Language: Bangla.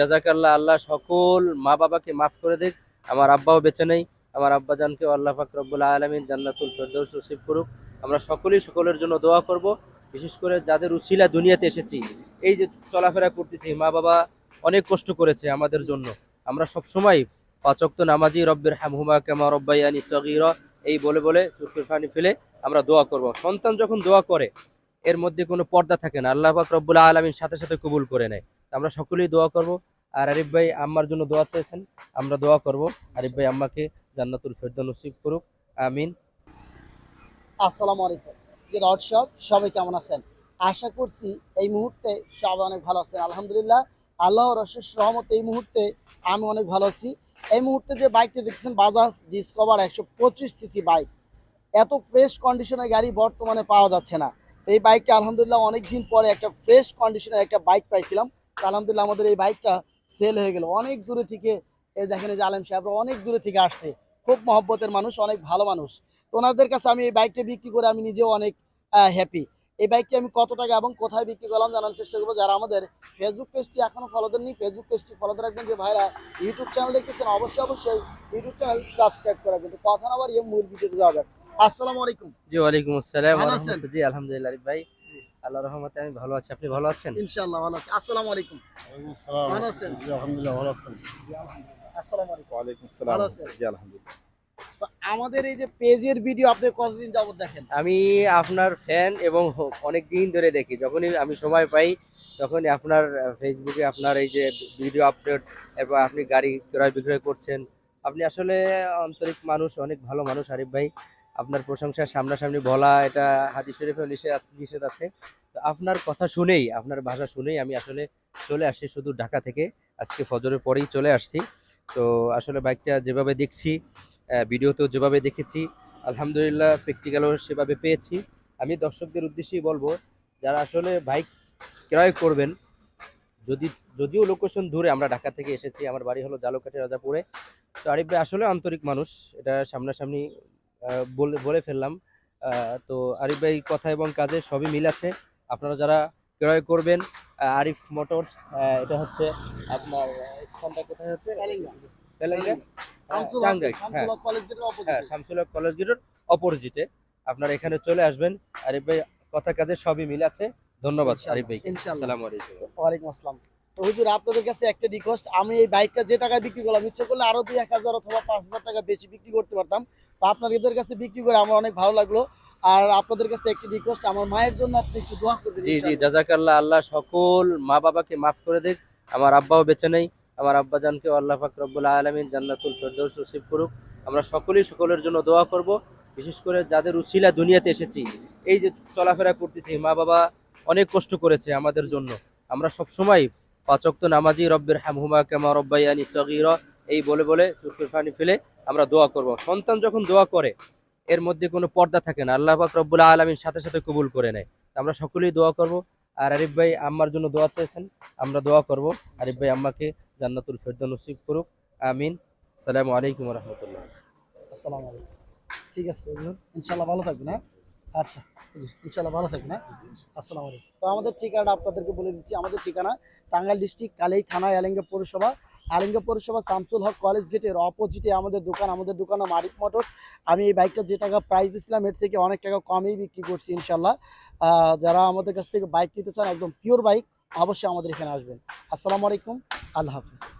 জাজাকাল্লাহ আল্লাহ সকল মা বাবাকে মাফ করে দিক। আমার আব্বাও বেঁচে নেই। আমার আব্বাজানকেও আল্লাহ পাক রব্বুল আলমিন জান্নাতুল ফেরদৌস করুক। আমরা সকলেই সকলের জন্য দোয়া করব। বিশেষ করে যাদের উচিলা দুনিয়াতে এসেছি, এই যে চলাফেরা করতেছি মা বাবা অনেক কষ্ট করেছে আমাদের জন্য। আমরা সব সময় পাচক্ত নামাজি রব্বের হামহুমা কেমা রব্বাইয়ানি সগিরা, এই বলে বলে চোখের পানি ফেলে আমরা দোয়া করব। সন্তান যখন দোয়া করে, এর মধ্যে কোনো পর্দা থাকে না। আল্লাহ পাক রব্বুল আলমিন সাথে সাথে কবুল করে নেয়। আমরা সকলেই দোয়া করব। আর আরিফ ভাই আম্মার জন্য দোয়া চেয়েছেন, আমরা দোয়া করব। আরিফ ভাই আম্মাকে জান্নাতুল ফেরদৌস নসিব করুক। আমিন। আসসালামু আলাইকুম। প্রিয় দর্শক, সবাই কেমন আছেন? আশা করছি এই মুহূর্তে সবাই অনেক ভালো আছেন। আলহামদুলিল্লাহ আল্লাহ রশেষ রহমত এই মুহূর্তে আমি অনেক ভালো আছি। এই মুহূর্তে যে বাইকটি দেখছেন বাজাজ ডিসকভার একশো পঁচিশ সিসি বাইক। এত ফ্রেশ কন্ডিশনের গাড়ি বর্তমানে পাওয়া যাচ্ছে না। এই বাইকটা আলহামদুলিল্লাহ অনেক দিন পরে একটা ফ্রেশ কন্ডিশনের একটা বাইক পাইছিলাম। আলহামদুলিল্লাহ আমাদের এই বাইকটা সেল হয়ে গেল। অনেক দূরে থেকে এই দেখেন যে আলম সাহেবরা অনেক দূরে থেকে আসছে। খুব মহব্বতের মানুষ অনেক ভালো মানুষ। তো ওনাদের কাছে আমি এই বাইকটা বিক্রি করে আমি নিজেও অনেক হ্যাপি এই বাইকটি আমি কত টাকা এবং কোথায় বিক্রি করলাম জানার চেষ্টা করব। যারা আমাদের ফেসবুক পেজটি এখনও ফলো দেননি ফেসবুক পেজটি ফলো রাখবেন যে ভাইরা ইউটিউব চ্যানেল দেখতেছেন অবশ্যই অবশ্যই ইউটিউব চ্যানেল সাবস্ক্রাইব করা কিন্তু কথা না আবার ইয়ে মূল ভিডিওতে যাওয়া যাক। আসসালামু আলাইকুম। জি ওয়ালাইকুম আসসালাম। জি আলহামদুলিল্লাহ ভাই। আল্লাহ রহমতে আমি ভালো আছি। আপনি ভালো আছেন? ইনশাআল্লাহ ভালো আছি। আসসালামু আলাইকুম। ভালো আছেন? আলহামদুলিল্লাহ ভালো আছেন। আসসালামু আলাইকুম। ওয়ালাইকুম ভালো আসসালাম। আছেন? জি আলহামদুলিল্লাহ। আমাদের এই যে পেজের ভিডিও আপনি কতদিন যাবত দেখেন? আমি আপনার ফ্যান এবং অনেক দিন ধরে দেখি। যখনই আমি সময় পাই তখনই আপনার ফেসবুকে আপনার এই যে ভিডিও আপলোড এরপর আপনি গাড়ি ক্রয় বিক্রয় করছেন। আপনি আসলে আন্তরিক মানুষ অনেক ভালো মানুষ আরিফ ভাই। আপনার প্রশংসা সামনাসামনি বলা এটা হাদিস শরীফে নিষেধ নিষেধ আছে। তো আপনার কথা শুনেই, আপনার ভাষা শুনেই আমি আসলে চলে আসছি শুধু ঢাকা থেকে। আজকে ফজরের পরেই চলে আসছি। তো আসলে বাইকটা যেভাবে দেখছি ভিডিওতেও যেভাবে দেখেছি, আলহামদুলিল্লাহ প্র্যাকটিক্যালও সেভাবে পেয়েছি। আমি দর্শকদের উদ্দেশ্যেই বলব, যারা আসলে বাইক ক্রয় করবেন, যদি যদিও লোকেশন দূরে, আমরা ঢাকা থেকে এসেছি, আমার বাড়ি হলো জালকাঠি রাজাপুরে। তো আরিফ ভাই, আসলে আন্তরিক মানুষ, এটা সামনাসামনি বলে বলে ফেললাম। তো আরিফ ভাই কথা এবং কাজে সবই মিল আছে। আপনারা যারা ক্রয় করবেন আরিফ মোটরস এটা হচ্ছে আপনার স্থানটা কোথায় হচ্ছে? তেলেঙ্গা শামসুল হক- টাঙ্গাইল, শামসুল। হক কলেজ গেটের অপোজিটে আপনারা এখানে চলে আসবেন। আরিফ ভাই কথা কাজে সবই মিল আছে। ধন্যবাদ আরিফ ভাই। আসসালামু আলাইকুম। ওয়ালাইকুম আসসালাম। তো হুজুর আপনাদের কাছে একটা রিকোয়েস্ট আমি এই বাইকটা যে টাকায় বিক্রি করলাম ইচ্ছে করলে আরও দুই এক হাজার অথবা পাঁচ হাজার টাকা বেশি বিক্রি করতে পারতাম। তো আপনাদের কাছে বিক্রি করে আমার অনেক ভালো লাগল। আর আপনাদের কাছে একটি রিকোয়েস্ট আমার মায়ের জন্য আপনি একটু দোয়া করবেন জি জি। জাজাকাল্লাহ আল্লাহ সকল মা বাবাকে মাফ করে দিক। আমার আব্বাও বেঁচে নেই আমার আব্বাজানকেও আল্লাহ পাক রব্বুল আলমিন জান্নাতুল ফেরদৌস নসিব করুক। আমরা সকলেই সকলের জন্য দোয়া করব বিশেষ করে যাদের উছিলা দুনিয়াতে এসেছি। এই যে চলাফেরা করতেছি মা বাবা অনেক কষ্ট করেছে আমাদের জন্য। আমরা সব সময় পাচক্ত নামাজি রব্বের হামহুমা কেমা রব্বাইয়ানি সগিরা। এই বলে বলে চোখের পানি ফেলে আমরা দোয়া করব। সন্তান যখন দোয়া করে, এর মধ্যে কোনো পর্দা থাকে না। আল্লাহ পাক রব্বুল আলমিন সাথে সাথে কবুল করে নেয়। আমরা সকলেই দোয়া করব। আর আরিফ ভাই আম্মার জন্য দোয়া চেয়েছেন, আমরা দোয়া করব। আরিফ ভাই আম্মাকে জান্নাতুল ফেরদৌস নসিব করুক। আমিন। আসসালামু আলাইকুম রহমতুল্লাহ। আসসালামু আলাইকুম। ঠিক আছে, হুজুর। ইনশাআল্লাহ ভালো থাকবেন হ্যাঁ? আচ্ছা হুজুর, ইনশাআল্লাহ ভালো থাকবেন হ্যাঁ? আসসালামু আলাইকুম। তো আমাদের ঠিকানাটা আপনাদেরকে বলে দিচ্ছি আমাদের ঠিকানা টাঙ্গাইল ডিস্ট্রিক্ট কালেই থানা আলিঙ্গা পৌরসভা। আলিঙ্গা পৌরসভা শামসুল হক কলেজ গেটের অপোজিটে আমাদের দোকান আমাদের দোকান নাম আরিফ মোটরস। আমি এই বাইকটা যে টাকা প্রাইস দিয়েছিলাম এর থেকে অনেক টাকা কমেই বিক্রি করছি ইনশাল্লাহ যারা আমাদের কাছ থেকে বাইক নিতে চান একদম পিওর বাইক অবশ্যই আমাদের এখানে আসবেন। আসসালামু আলাইকুম আল্লাহ হাফিজ।